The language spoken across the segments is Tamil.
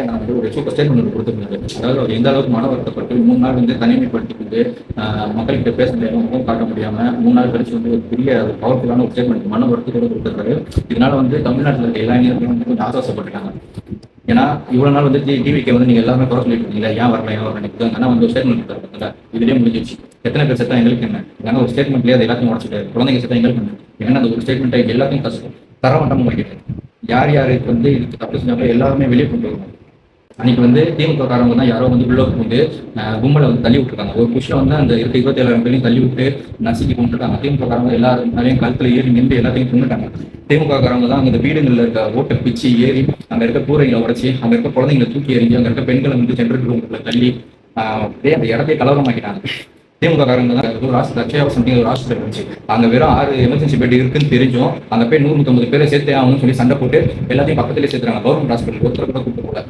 நான் வந்து ஒரு சூப்பர் ஸ்டேட்மெண்ட் கொடுத்துருந்தாரு. அதாவது அவர் எந்த அளவுக்கு மன வருத்தப்பட்டு மூணு நாள் வந்து தனிமைப்படுத்திக்கிட்டு ஆஹ், மக்கள்கிட்ட பேச முடியாம முகம் காட்ட முடியாம மூணு நாள் கழிச்சு வந்து ஒரு பெரிய பவர்ஃபுல்லான ஒரு ஸ்டேட்மெண்ட் மன வருத்தத்தோட கொடுத்துருக்காரு. இதனால வந்து தமிழ்நாட்டில் இருக்க எல்லா இளைஞர்களும் வந்து கொஞ்சம் ஆசாசப்பட்டுருக்காங்க ஏன்னா இவ்வளவு நாள் வந்து டிவிக்கு வந்து நீங்க எல்லாமே குறை சொல்லிட்டு இருக்கீங்க ஏன் வரல ஏன் வரல ஆனா வந்து ஒரு ஸ்டேட்மெண்ட் கொடுத்தாரு இதுலயே முடிஞ்சிச்சு எத்தனை பேர் செத்தா எங்களுக்கு என்ன? ஏன்னா ஒரு ஸ்டேட்மெண்ட்லயே அது எல்லாத்தையும் உடச்சிட்டு குழந்தைங்க செத்தா எங்களுக்கு என்ன? ஏன்னா அந்த ஒரு ஸ்டேட்மெண்ட் எல்லாத்தையும் கஷ்டம் தரமட்டமும் வைக்கிறது யார் யாருக்கு வந்து இதுக்கு தப்பு செஞ்சாங்களோ எல்லாருமே வெளியே கொண்டு வரணும் அன்னைக்கு வந்து திமுக காரங்க தான் யாரோ வந்து உள்ள வந்து கும்பலை வந்து தள்ளி விட்டுருக்காங்க. ஒரு புஷ்ல வந்து அந்த இருக்க இருபத்தி ஏழாயிரம் பேரையும் தள்ளி விட்டு நசுக்கி கொண்டுருக்காங்க. திமுக காரங்க எல்லாரும் நிறைய கழுத்துல ஏறி நின்று எல்லாத்தையும் கொண்டுட்டாங்க திமுக காரங்க தான் அந்த வீடுகளில் இருக்க ஓட்டை பிச்சு ஏறி அங்க இருக்க கூரைகளை உடச்சி அங்க இருக்க குழந்தைங்களை தூக்கி எறிஞ்சு அங்க இருக்க பெண்களை வந்து ஜென்ரல் ரூமில் தள்ளி ஆஹ், அப்படியே அந்த இடத்தையே கலவரமாக்கிட்டாங்க. திமுக காரங்க தான் ராஷ்டிர அக்ஷயா சம்திங் ஒரு ஹாஸ்பிட்டல் இருந்துச்சு. அங்க வெறும் ஆறு எமர்ஜென்சி பெட் இருக்குன்னு தெரிஞ்சும் அந்த போய் நூறு நூத்தம்பது பேரை சேர்த்தே ஆகணும்னு சொல்லி சண்டை போட்டு எல்லாத்தையும் பக்கத்துலேயே சேர்த்துறாங்க. கவர்மெண்ட் ஹாஸ்பிட்டல் ஒருத்தர் கூட கூப்பிட்டு போல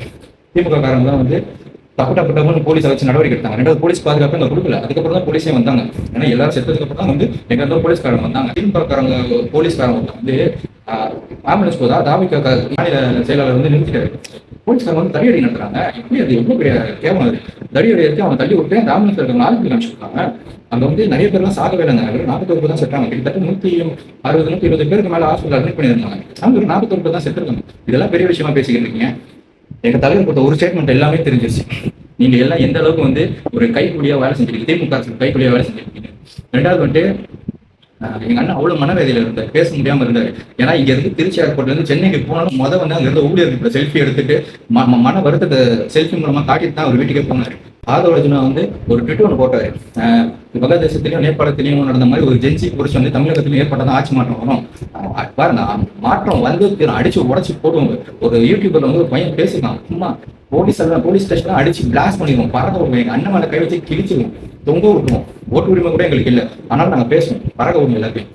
திமுக காரங்க தான் வந்து தப்பு டப்பு டப்புன்னு போலீஸை வச்சு நடவடிக்கை எடுத்தாங்க. ரெண்டாவது போலீஸ் பாதுகாப்பு இங்க கொடுக்கல. அதுக்கப்புறம் தான் போலீஸே வந்தாங்க. ஏன்னா எல்லாரும் செத்ததுக்கு அப்புறம் தான் வந்து எங்க இருந்தோ போலீஸ்காரங்க வந்தாங்க. திமுக காரங்க போலீஸ்காரங்க வந்து ஆம்புலன்ஸ் போதா தாவிக மாநில செயலாளர் வந்து நிறுத்திட்டாரு. போலீஸ்காரங்க வந்து தடியடி நடத்துறாங்க. எப்படி அது எவ்வளவு பெரிய கேவலம் அது? தடியடி எடுத்து அவங்க தள்ளி விட்டு அந்த ஆம்புலன்ஸ் இருக்க நாலு பேர் அங்க வந்து நிறைய பேர்லாம் சாகவே இல்லைங்க. வெறும் நாற்பத்தொரு தான் செட்டாங்க கிட்டத்தட்ட நூத்தி அறுபது நூத்தி இருபது பேருக்கு மேல ஹாஸ்பிட்டல் அட்மிட் பண்ணியிருந்தாங்க. அவங்க ஒரு நாற்பத்தொரு தான் செத்துருக்காங்க. இதெல்லாம் பெரிய விஷயமா பேசிக்கிட்டு இருக்கீங்க. எங்க தலைவர் கொடுத்த ஒரு ஸ்டேட்மெண்ட் எல்லாமே தெரிஞ்சிருச்சு. நீங்க எல்லாம் எந்த அளவுக்கு வந்து ஒரு கைக்கூலியா வேலை செஞ்சிருக்கீங்க? திமுக அரசு வேலை செஞ்சிருக்கீங்க? ரெண்டாவது வந்துட்டு எங்க அண்ணன் அவ்வளவு மனவேதையில இருந்தார் பேச முடியாம இருந்தாரு. ஏன்னா இங்க இருந்து திருச்சி ஏர்போர்ட்ல இருந்து சென்னைக்கு போனாலும் முத வந்து அங்க இருந்த ஊழியர்கள் செல்ஃபி எடுத்துட்டு ம- மன வருத்தத்தை செல்ஃபி மூலமா காட்டிட்டு தான் அவர் வீட்டுக்கே போனாரு. ஆதவர்ஜுனா வந்து ஒரு ட்விட் ஒன்று போட்டாரு. வங்கதேசத்திலையும் நேபாளத்திலையும் நடந்த மாதிரி ஒரு ஜென்சி புருஷன் வந்து தமிழகத்திலையும் ஏற்பட்டதான் ஆட்சி மாற்றம் வரும். பாருங்க மாற்றம் வந்து அடிச்சு உடச்சு போடுவாங்க ஒரு யூடியூபர்ல வந்து ஒரு பையன் பேசிருக்கான் சும்மா போலீஸ் எல்லாம் போலீஸ் ஸ்டேஷன்லாம் அடிச்சு பிளாஸ்ட் பண்ணிடுவோம். பறந்து விடுவோம் எங்க அண்ணன் மேல கை வச்சு கிழிச்சிருவோம் தொங்க விட்டுருவோம். ஓட்டு உரிமை கூட எங்களுக்கு இல்லை. ஆனாலும் நாங்கள் பேசுவோம். பறக்க விடுவோம் எல்லாத்தையும்.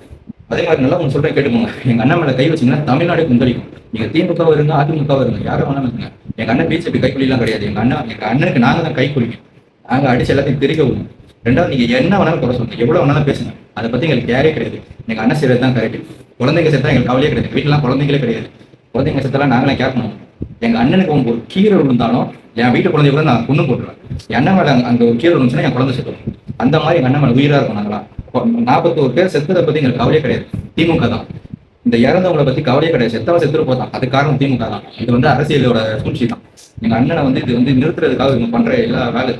அதே மாதிரி நல்லா ஒன்று சொல்கிறேன் கேட்டுக்கோங்க. எங்கள் அண்ணன் மேலே கை வச்சிங்கன்னா தமிழ்நாடு குந்தளிக்கும். நீங்கள் திமுக இருங்க அதிமுக இருங்க யாரும் வேணாலும் இருங்க எங்கள் அண்ணன் பிஜேபி கைக்குலிலாம் கிடையாது. எங்கள் அண்ணன் எங்கள் அண்ணனுக்கு நாங்கள் தான் கைக்குலிக்கும் நாங்கள் அடிச்சு எல்லாத்தையும் திரிக்க விடுவோம். ரெண்டாவது நீங்கள் என்ன வேணாலும் குறை சொல்லுங்க. எவ்வளோ வேணாலும் பேசுங்க. அதை பற்றி எங்களுக்கு கேரே கிடையாது. எங்கள் அண்ணன் செய்யறது தான் கரெக்ட் குழந்தைங்க செத்தா எங்களுக்கு கவலையே கிடையாது. வீட்டிலாம் குழந்தைங்களே கிடையாது. குழந்தைங்க செத்தெல்லாம் நாங்களே கேட்கணும் எங்கள் அண்ணனுக்கு அவங்க ஒரு கீரை விழுந்தாலும் என் வீட்டு குழந்தைய கூட நான் கொண்டு போட்டுருவேன். என் அண்ணன் மேலே அங்கே ஒரு கீரை விழுந்துச்சுன்னா என் குழந்தை செத்துவோம் அந்த மாதிரி அண்ணன் உயிரா இருக்கும் நாங்களாம் நாற்பத்தோரு பேர் செத்துறத பத்தி எங்களுக்கு கவலையே கிடையாது. திமுக தான். இந்த இறந்தவங்களை பத்தி கவலையே கிடையாது. செத்தவன் செத்துட்டு போதான் அது காரணம் திமுக தான். இது வந்து அரசியலோட சூழ்ச்சி தான். எங்க அண்ணனை வந்து இது வந்து நிறுத்துறதுக்காக இவங்க பண்ற எல்லா வேலை.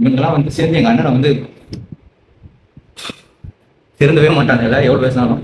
இவங்கெல்லாம் வந்து சேர்ந்து எங்க அண்ணனை வந்து திருந்தவே மாட்டாங்க. எல்லாம் எவ்வளவு பேசினாலும்.